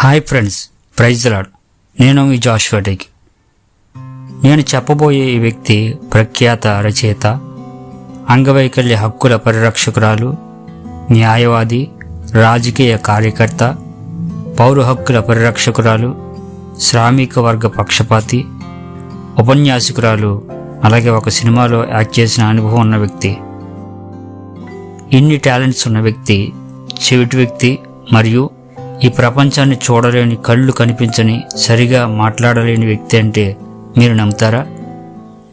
Hi friends praise lord. నేను మీ జాషువా నేను చెప్పబోయే ఈ వ్యక్తి ప్రఖ్యాత రచయిత అంగవైకల్య హక్కుల పరిరక్షకురాలు న్యాయవాది రాజకీయ కార్యకర్త పౌర హక్కుల పరిరక్షకురాలు శ్రామిక వర్గ పక్షపాతి ఉపన్యాసకురాలు అలాగే ఒక సినిమాలో యాక్ట్ చేసిన అనుభవం ఉన్న వ్యక్తి. ఇన్ని టాలెంట్స్ ఉన్న వ్యక్తి చెవిటి వ్యక్తి మరియు ఈ ప్రపంచాన్ని చూడలేని కళ్ళు కనిపించని సరిగా మాట్లాడలేని వ్యక్తి అంటే మీరు నమ్ముతారా?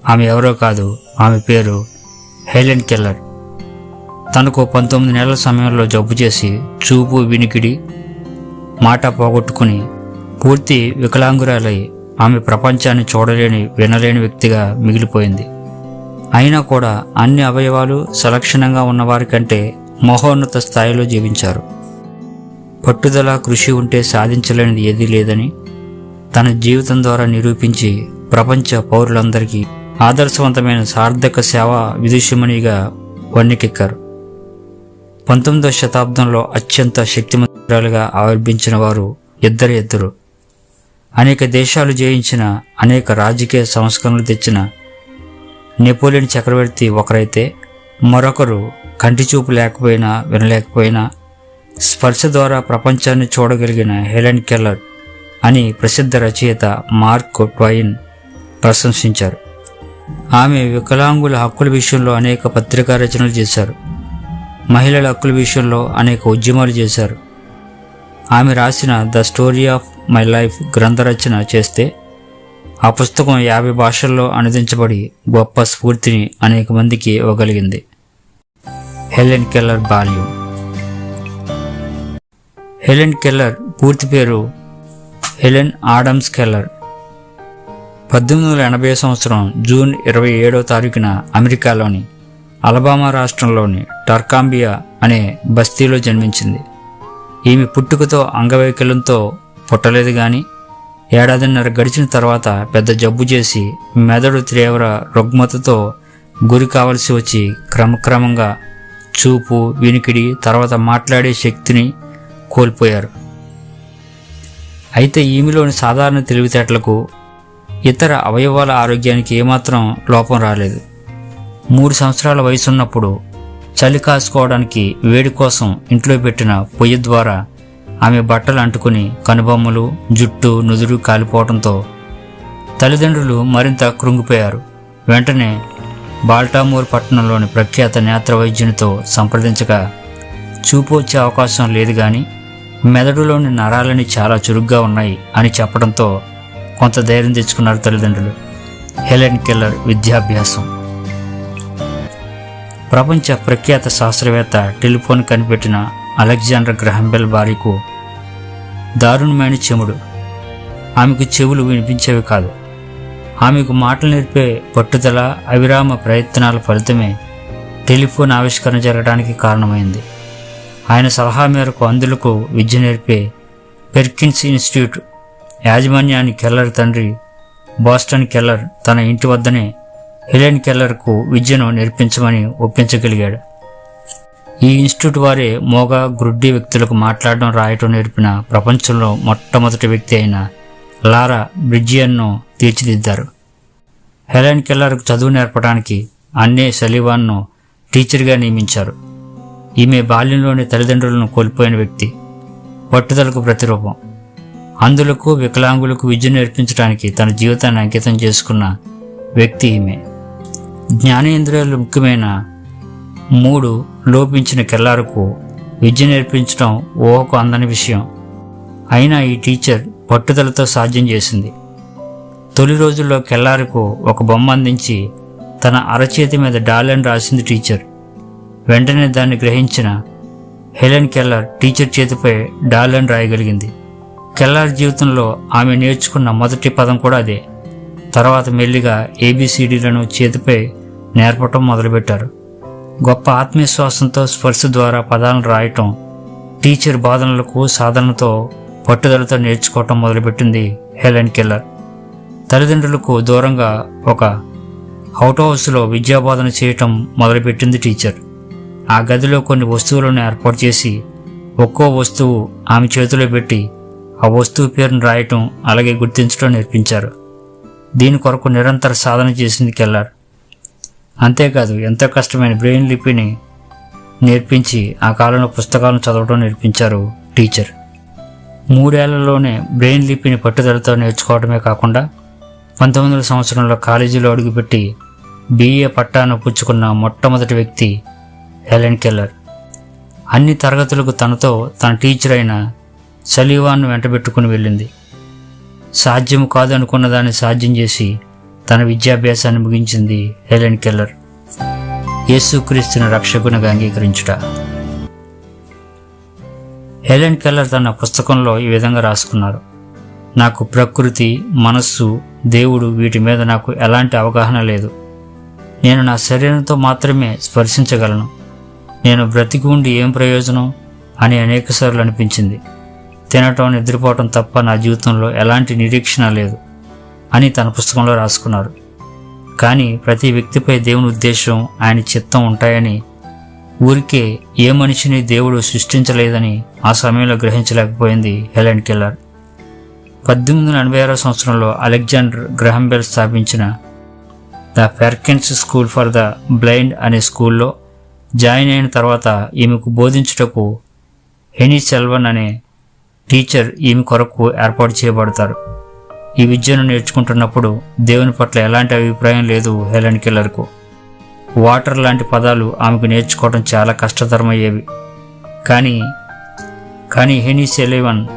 ఆమె ఎవరో కాదు ఆమె పేరు హెలెన్ కెల్లర్. తనకు పంతొమ్మిది నెలల సమయంలో జబ్బు చేసి చూపు వినికిడి మాట పోగొట్టుకుని పూర్తి వికలాంగురాలై ఆమె ప్రపంచాన్ని చూడలేని వినలేని వ్యక్తిగా మిగిలిపోయింది. అయినా కూడా అన్ని అవయవాలు సలక్షణంగా ఉన్నవారి కంటే మహోన్నత స్థాయిలో జీవించారు. పట్టుదల కృషి ఉంటే సాధించలేనిది ఏదీ లేదని తన జీవితం ద్వారా నిరూపించి ప్రపంచ పౌరులందరికీ ఆదర్శవంతమైన సార్థక సేవా విదుషుమణిగా వన్నెకెక్కారు పంతొమ్మిదవ శతాబ్దంలో అత్యంత శక్తిమంతురాలుగా ఆవిర్భించిన వారు ఇద్దరు ఇద్దరు అనేక దేశాలు జయించిన అనేక రాజకీయ సంస్కరణలు తెచ్చిన నెపోలియన్ చక్రవర్తి ఒకరైతే మరొకరు కంటి చూపు లేకపోయినా వినలేకపోయినా స్పర్శ ద్వారా ప్రపంచాన్ని చూడగలిగిన హెలెన్ కెల్లర్ అని ప్రసిద్ధ రచయిత మార్క్ ట్వైన్ ప్రశంసించారు. ఆమె వికలాంగుల హక్కుల విషయంలో అనేక పత్రికా రచనలు చేశారు. మహిళల హక్కుల విషయంలో అనేక ఉద్యమాలు చేశారు. ఆమె రాసిన the story of my life గ్రంథ రచన చేస్తే ఆ పుస్తకం యాభై భాషల్లో అనుదించబడి గొప్ప స్ఫూర్తిని అనేక మందికి ఇవ్వగలిగింది. హెలెన్ కెల్లర్ బాల్యం. హెలెన్ కెల్లర్ పూర్తి పేరు హెలెన్ ఆడమ్స్ కెల్లర్. పద్దెనిమిది వందల ఎనభై సంవత్సరం జూన్ ఇరవై ఏడవ తారీఖున అమెరికాలోని అలబామా రాష్ట్రంలోని టర్కాంబియా అనే బస్తీలో జన్మించింది. ఈమె పుట్టుకతో అంగవైకల్యంతో పుట్టలేదు కానీ ఏడాదిన్నర గడిచిన తర్వాత పెద్ద జబ్బు చేసి మెదడు తీవ్ర రుగ్మతతో గురి కావలసి వచ్చి క్రమక్రమంగా చూపు వినికిడి తర్వాత మాట్లాడే శక్తిని కోల్పోయారు. అయితే ఈమెలోని సాధారణ తెలివితేటలకు ఇతర అవయవాల ఆరోగ్యానికి ఏమాత్రం లోపం రాలేదు. మూడు సంవత్సరాల వయసున్నప్పుడు చలి కాసుకోవడానికి వేడి కోసం ఇంట్లో పెట్టిన పొయ్యి ద్వారా ఆమె బట్టలు అంటుకుని కనుబొమ్మలు జుట్టు నుదురు కాలిపోవడంతో తల్లిదండ్రులు మరింత కృంగిపోయారు. వెంటనే బాల్టామూర్ పట్టణంలోని ప్రఖ్యాత నేత్ర వైద్యునితో సంప్రదించగా చూపు వచ్చే అవకాశం లేదు కానీ మెదడులోని నరాలని చాలా చురుగ్గా ఉన్నాయి అని చెప్పడంతో కొంత ధైర్యం తెచ్చుకున్నారు తల్లిదండ్రులు. హెలెన్ కెల్లర్ విద్యాభ్యాసం. ప్రపంచ ప్రఖ్యాత శాస్త్రవేత్త టెలిఫోన్ కనిపెట్టిన అలెగ్జాండర్ గ్రహంబెల్ బారికు దారుణమైన చెముడు. ఆమెకు చెవులు వినిపించేవి కాదు. ఆమెకు మాటలు నేర్పే పట్టుదల అవిరామ ప్రయత్నాల ఫలితమే టెలిఫోన్ ఆవిష్కరణ జరగడానికి కారణమైంది. ఆయన సలహా మేరకు అందులకు విద్య నేర్పే పెర్కిన్స్ ఇన్స్టిట్యూట్ యాజమాన్యాన్ని కెల్లర్ తండ్రి బాస్టన్ కెల్లర్ తన ఇంటి వద్దనే హెలెన్ కెల్లర్కు విద్యను నేర్పించమని ఒప్పించగలిగాడు. ఈ ఇన్స్టిట్యూట్ వారే మోగ గ్రుడ్డి వ్యక్తులకు మాట్లాడడం రాయటం నేర్పిన ప్రపంచంలో మొట్టమొదటి వ్యక్తి అయిన లారా బ్రిడ్జియన్ను తీర్చిదిద్దారు. హెలెన్ కెల్లర్కు చదువు నేర్పడానికి అన్నే సలీవాన్ను టీచర్గా నియమించారు. ఈమె బాల్యంలోని తల్లిదండ్రులను కోల్పోయిన వ్యక్తి. పట్టుదలకు ప్రతిరూపం. అందులకు వికలాంగులకు విద్య నేర్పించడానికి తన జీవితాన్ని అంకితం చేసుకున్న వ్యక్తి ఈమె. జ్ఞానేంద్రియాలు ముఖ్యమైన మూడు లోపించిన కెల్లారకు విద్య నేర్పించడం ఊహకు అందని విషయం. అయినా ఈ టీచర్ పట్టుదలతో సాధ్యం చేసింది. తొలి రోజుల్లో కెల్లారకు ఒక బొమ్మ అందించి తన అరచేతి మీద డాలని రాసింది టీచర్. వెంటనే దాన్ని గ్రహించిన హెలెన్ కెల్లర్ టీచర్ చేతిపై డాలన్ రాయగలిగింది. కెల్లర్ జీవితంలో ఆమె నేర్చుకున్న మొదటి పదం కూడా అదే. తర్వాత మెల్లిగా ఏబిసిడీలను చేతిపై నేర్పటం మొదలుపెట్టారు. గొప్ప ఆత్మవిశ్వాసంతో స్పర్శ ద్వారా పదాలను రాయటం టీచర్ బాధనలకు సాధనతో పట్టుదలతో నేర్చుకోవటం మొదలుపెట్టింది హెలెన్ కెల్లర్. తల్లిదండ్రులకు దూరంగా ఒక అవుట్ హౌస్లో విద్యాబోధన చేయటం మొదలుపెట్టింది టీచర్. ఆ గదిలో కొన్ని వస్తువులను ఏర్పాటు చేసి ఒక్కో వస్తువు ఆమె చేతిలో పెట్టి ఆ వస్తువు పేరును రాయటం అలాగే గుర్తించడం నేర్పించారు. దీని కొరకు నిరంతర సాధన చేసింది కెల్లర్. అంతేకాదు ఎంతో కష్టమైన బ్రెయిన్ లిపిని నేర్పించి ఆ కాలంలో పుస్తకాలను చదవడం నేర్పించారు టీచర్. మూడేళ్ళలోనే బ్రెయిన్ లిపిని పట్టుదలతో నేర్చుకోవడమే కాకుండా పంతొమ్మిది వందల సంవత్సరంలో కాలేజీలో అడుగుపెట్టి బీఏ పట్టాను పుచ్చుకున్న మొట్టమొదటి వ్యక్తి హెలెన్ కెల్లర్. అన్ని తరగతులకు తనతో తన టీచర్ అయిన సలీవాన్ను వెంటబెట్టుకుని వెళ్ళింది. సాధ్యం కాదు అనుకున్న దాన్ని సాధ్యం చేసి తన విద్యాభ్యాసాన్ని ముగించింది హెలెన్ కెల్లర్. యేసుక్రీస్తుని రక్షకునిగా అంగీకరించుట. హెలెన్ కెల్లర్ తన పుస్తకంలో ఈ విధంగా రాసుకున్నారు నాకు ప్రకృతి మనస్సు దేవుడు వీటి మీద నాకు ఎలాంటి అవగాహన లేదు. నేను నా శరీరంతో మాత్రమే స్పర్శించగలను. నేను బ్రతికి ఉండి ఏం ప్రయోజనం? అని అనేకసార్లు అనిపించింది. తినటం నిద్రపోవటం తప్ప నా జీవితంలో ఎలాంటి నిరీక్షణ లేదు అని తన పుస్తకంలో రాసుకున్నారు. కానీ ప్రతి వ్యక్తిపై దేవుని ఉద్దేశం ఆయన చిత్తం ఉంటాయని ఊరికే ఏ మనిషిని దేవుడు సృష్టించలేదని ఆ సమయంలో గ్రహించలేకపోయింది హెలెన్ కెల్లర్. పద్దెనిమిది వందల ఎనభై ఆరో సంవత్సరంలో అలెగ్జాండర్ గ్రహంబెల్ స్థాపించిన the Perkins school for the blind అనే స్కూల్లో జాయిన్ అయిన తర్వాత ఈమెకు బోధించుటకు హెనీ సెల్వన్ అనే టీచర్ ఈమె కొరకు ఏర్పాటు చేయబడతారు. ఈ విద్యను నేర్చుకుంటున్నప్పుడు దేవుని పట్ల ఎలాంటి అభిప్రాయం లేదు హెలెన్ కిల్లర్కు. వాటర్ లాంటి పదాలు ఆమెకు నేర్చుకోవడం చాలా కష్టతరమయ్యేవి. కానీ కానీ హెనీ సెలివన్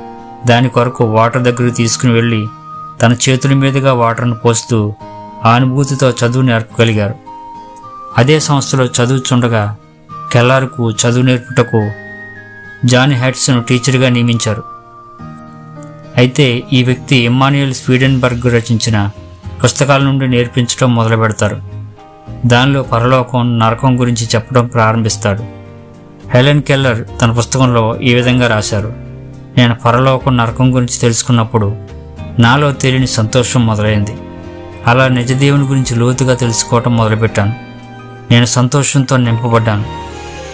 దాని కొరకు వాటర్ దగ్గరకు తీసుకుని వెళ్ళి తన చేతుల మీదుగా వాటర్ను పోస్తూ ఆ అనుభూతితో చదువు నేర్పగలిగారు. అదే సంస్థలో చదువుచుండగా కెల్లార్కు చదువు నేర్పుటకు జాన్ హ్యాట్స్ను టీచర్గా నియమించారు. అయితే ఈ వ్యక్తి ఇమ్మాన్యుయల్ స్వీడెన్బర్గ్ రచించిన పుస్తకాల నుండి నేర్పించడం మొదలు పెడతారు దానిలో పరలోకం నరకం గురించి చెప్పడం ప్రారంభిస్తాడు. హెలెన్ కెల్లర్ తన పుస్తకంలో ఈ విధంగా రాశారు. నేను పరలోకం నరకం గురించి తెలుసుకున్నప్పుడు నాలో తెలియని సంతోషం మొదలైంది. అలా నిజదేవుని గురించి లోతుగా తెలుసుకోవటం మొదలుపెట్టాను. నేను సంతోషంతో నింపబడ్డాను.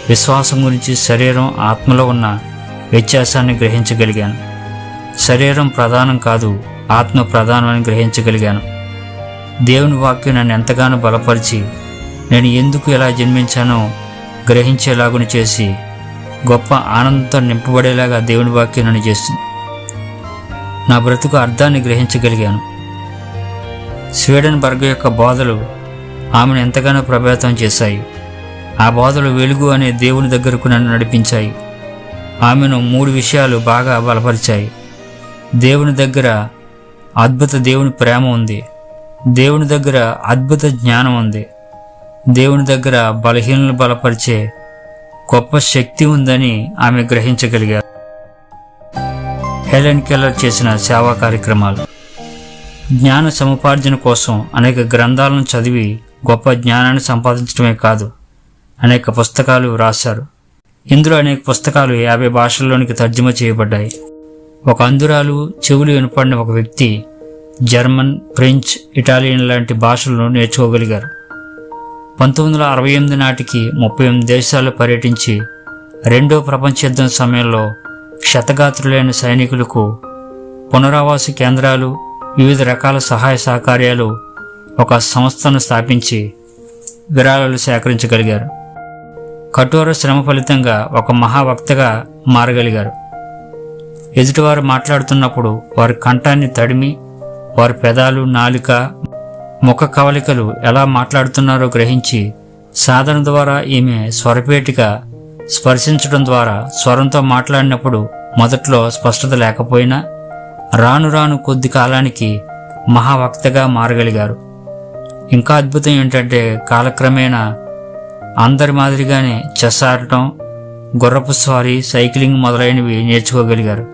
విశ్వాసం గురించి శరీరం ఆత్మలో ఉన్న వ్యత్యాసాన్ని గ్రహించగలిగాను. శరీరం ప్రధానం కాదు ఆత్మ ప్రధానమని గ్రహించగలిగాను. దేవుని వాక్యం నన్ను ఎంతగానో బలపరిచి నేను ఎందుకు ఎలా జన్మించానో గ్రహించేలాగుని చేసి గొప్ప ఆనందంతో నింపబడేలాగా దేవుని వాక్యం నన్ను చేస్తుంది. నా బ్రతుకు అర్థాన్ని గ్రహించగలిగాను. స్వీడన్ బర్గ్ యొక్క బోధలు ఆమెను ఎంతగానో ప్రభావితం చేశాయి. ఆ బోధలు వెలుగు అనే దేవుని దగ్గరకు నన్ను నడిపించాయి. ఆమెను మూడు విషయాలు బాగా బలపరిచాయి. దేవుని దగ్గర అద్భుత దేవుని ప్రేమ ఉంది. దేవుని దగ్గర అద్భుత జ్ఞానం ఉంది. దేవుని దగ్గర బలహీనలు బలపరిచే గొప్ప శక్తి ఉందని ఆమె గ్రహించగలిగారు. హెలెన్ కెల్లర్ చేసిన సేవా కార్యక్రమాలు. జ్ఞాన సముపార్జన కోసం అనేక గ్రంథాలను చదివి గొప్ప జ్ఞానాన్ని సంపాదించడమే కాదు అనేక పుస్తకాలు రాశారు. ఇందులో అనేక పుస్తకాలు యాభై భాషల్లోనికి తర్జుమా చేయబడ్డాయి. ఒక అంధురాలు చెవులు వినపడిన ఒక వ్యక్తి జర్మన్ ఫ్రెంచ్ ఇటాలియన్ లాంటి భాషలను నేర్చుకోగలిగారు. పంతొమ్మిది వందల అరవై ఎనిమిది నాటికి ముప్పై ఎనిమిది దేశాల్లో పర్యటించి రెండో ప్రపంచ యుద్ధం సమయంలో క్షతగాత్రులైన సైనికులకు పునరావాస కేంద్రాలు వివిధ రకాల సహాయ సహకార్యాలు ఒక సంస్థను స్థాపించి విరాళాలు సేకరించగలిగారు. కఠోర శ్రమ ఫలితంగా ఒక మహావక్తగా మారగలిగారు. ఎదుటివారు మాట్లాడుతున్నప్పుడు వారి కంఠాన్ని తడిమి వారి పెదాలు నాలుక ముఖ కవలికలు ఎలా మాట్లాడుతున్నారో గ్రహించి సాధన ద్వారా ఈమె స్వరపేటిక స్పర్శించడం ద్వారా స్వరంతో మాట్లాడినప్పుడు మొదట్లో స్పష్టత లేకపోయినా రాను రాను కొద్ది కాలానికి మహావక్తగా మారగలిగారు. ఇంకా అద్భుతం ఏంటంటే కాలక్రమేణా అందరి మాదిరిగానే చెస్ ఆడటం గుర్రపు స్వారీ సైక్లింగ్ మొదలైనవి నేర్చుకోగలిగారు.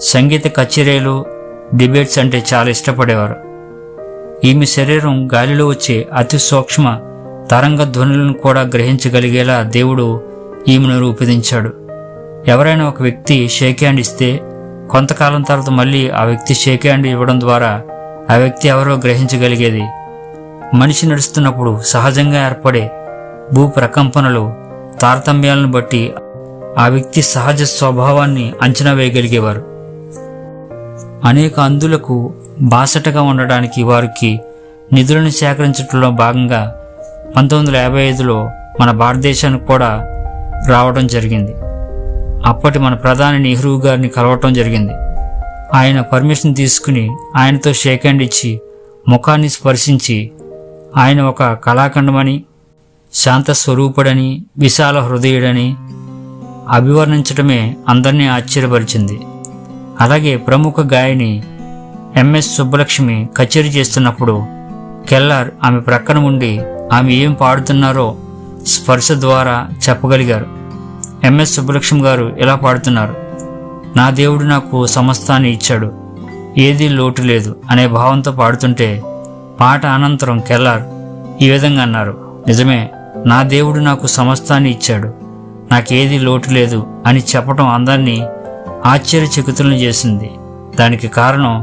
సంగీత కచేరీలు డిబేట్స్ అంటే చాలా ఇష్టపడేవారు. ఈమె శరీరం గాలిలో వచ్చే అతి సూక్ష్మ తరంగ ధ్వనులను కూడా గ్రహించగలిగేలా దేవుడు ఈమెను రూపొందించాడు. ఎవరైనా ఒక వ్యక్తి షేక్ హ్యాండ్ ఇస్తే కొంతకాలం తర్వాత మళ్ళీ ఆ వ్యక్తి షేక్ హ్యాండ్ ఇవ్వడం ద్వారా ఆ వ్యక్తి ఎవరో గ్రహించగలిగేది మనిషి నడుస్తున్నప్పుడు సహజంగా ఏర్పడే భూ ప్రకంపనలు తారతమ్యాలను బట్టి ఆ వ్యక్తి సహజ స్వభావాన్ని అంచనా వేయగలిగేవారు. అనేక అందులకు బాసటగా ఉండడానికి వారికి నిధులను సేకరించడంలో భాగంగా పంతొమ్మిది వందల యాభై ఐదులో మన భారతదేశానికి కూడా రావడం జరిగింది. అప్పటి మన ప్రధాని నెహ్రూ గారిని కలవటం జరిగింది. ఆయన పర్మిషన్ తీసుకుని ఆయనతో షేక్ హ్యాండ్ ఇచ్చి ముఖాన్ని స్పర్శించి ఆయన ఒక కళాఖండమని శాంత స్వరూపుడని విశాల హృదయుడని అభివర్ణించడమే అందరినీ ఆశ్చర్యపరిచింది. అలాగే ప్రముఖ గాయని ఎంఎస్ సుబ్బలక్ష్మి కచేరీ చేస్తున్నప్పుడు కెల్లార్ ఆమె ప్రక్కన ఉండి ఆమె ఏం పాడుతున్నారో స్పర్శ ద్వారా చెప్పగలిగారు. ఎంఎస్ సుబ్బలక్ష్మి గారు ఇలా పాడుతున్నారు నా దేవుడు నాకు సమస్తాన్ని ఇచ్చాడు. ఏదీ లోటు లేదు అనే భావంతో పాడుతుంటే పాట అనంతరం కెల్లార్. ఈ విధంగా అన్నారు నిజమే నా దేవుడు నాకు సమస్తాన్ని ఇచ్చాడు. నాకేది లోటు లేదు అని చెప్పడం అందరినీ ఆశ్చర్యచకితులను చేసింది. దానికి కారణం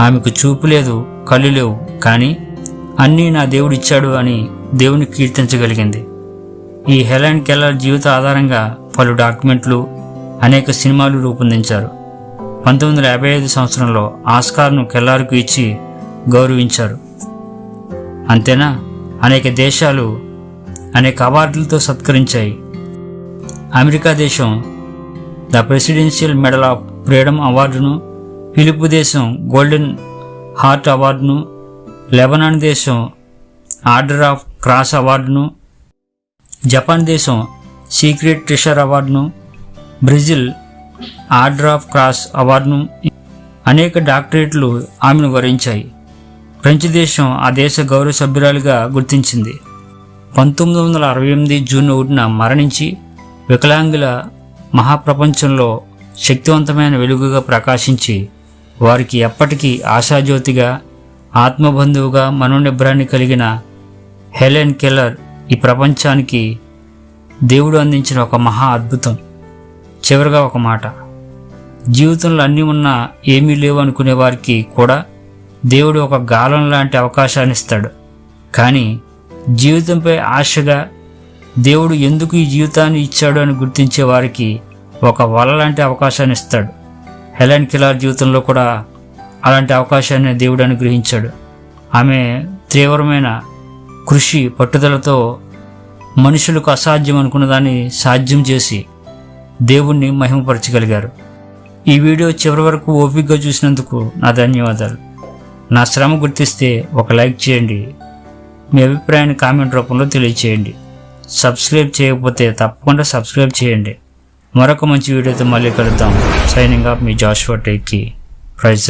ఆమెకు చూపు లేదు కళ్ళు లేవు కానీ అన్నీ నా దేవుడు ఇచ్చాడు అని దేవుని కీర్తించగలిగింది. ఈ హెలెన్ కెల్లర్ జీవిత ఆధారంగా పలు డాక్యుమెంట్లు అనేక సినిమాలు రూపొందించారు. పంతొమ్మిది వందల యాభై ఐదు సంవత్సరంలో ఆస్కార్ను కెల్లార్కు ఇచ్చి గౌరవించారు. అంతేనా? అనేక దేశాలు అనేక అవార్డులతో సత్కరించాయి. అమెరికా దేశం the presidential medal of freedom అవార్డును ఫిలిప్ దేశం గోల్డెన్ హార్ట్ అవార్డును లెబనాన్ దేశం ఆర్డర్ ఆఫ్ క్రాస్ అవార్డును జపాన్ దేశం సీక్రెట్ ట్రెషర్ అవార్డును బ్రెజిల్ ఆర్డర్ ఆఫ్ క్రాస్ అవార్డును అనేక డాక్టరేట్లు ఆమెను వరించాయి. ఫ్రెంచ్ దేశం ఆ దేశ గౌరవ సభ్యురాలిగా గుర్తించింది. పంతొమ్మిది వందల అరవై ఎనిమిది జూన్ ఒకటిన మరణించి వికలాంగుల మహాప్రపంచంలో శక్తివంతమైన వెలుగుగా ప్రకాశించి వారికి ఎప్పటికీ ఆశాజ్యోతిగా ఆత్మబంధువుగా మనోనిబ్రాన్ని కలిగిన హెలెన్ కెల్లర్ ఈ ప్రపంచానికి దేవుడు అందించిన ఒక మహా అద్భుతం. చివరిగా ఒక మాట. జీవితంలో అన్నీ ఉన్నా ఏమీ లేవు అనుకునే వారికి కూడా దేవుడు ఒక గాలం లాంటి అవకాశాన్ని ఇస్తాడు. కానీ జీవితంపై ఆశగా దేవుడు ఎందుకు ఈ జీవితాన్ని ఇచ్చాడు అని గుర్తించే వారికి ఒక వల లాంటి అవకాశాన్ని ఇస్తాడు. హెలెన్ కిలార్ జీవితంలో కూడా అలాంటి అవకాశాన్ని దేవుడు అనుగ్రహించాడు. ఆమె తీవ్రమైన కృషి పట్టుదలతో మనుషులకు అసాధ్యం అనుకున్న దాన్ని సాధ్యం చేసి దేవుణ్ణి మహిమపరచగలిగారు. ఈ వీడియో చివరి వరకు ఓపికగా చూసినందుకు నా ధన్యవాదాలు. నా శ్రమ గుర్తిస్తే ఒక లైక్ చేయండి. మీ అభిప్రాయాన్ని కామెంట్ రూపంలో తెలియచేయండి. సబ్స్క్రైబ్ చేయకపోతే తప్పకుండా సబ్స్క్రైబ్ చేయండి. మరొక మంచి వీడియోతో మళ్ళీ కలుద్దాం. సైనింగ్ ఆఫ్ మీ జాషువా టేక్కి. ప్రైజ్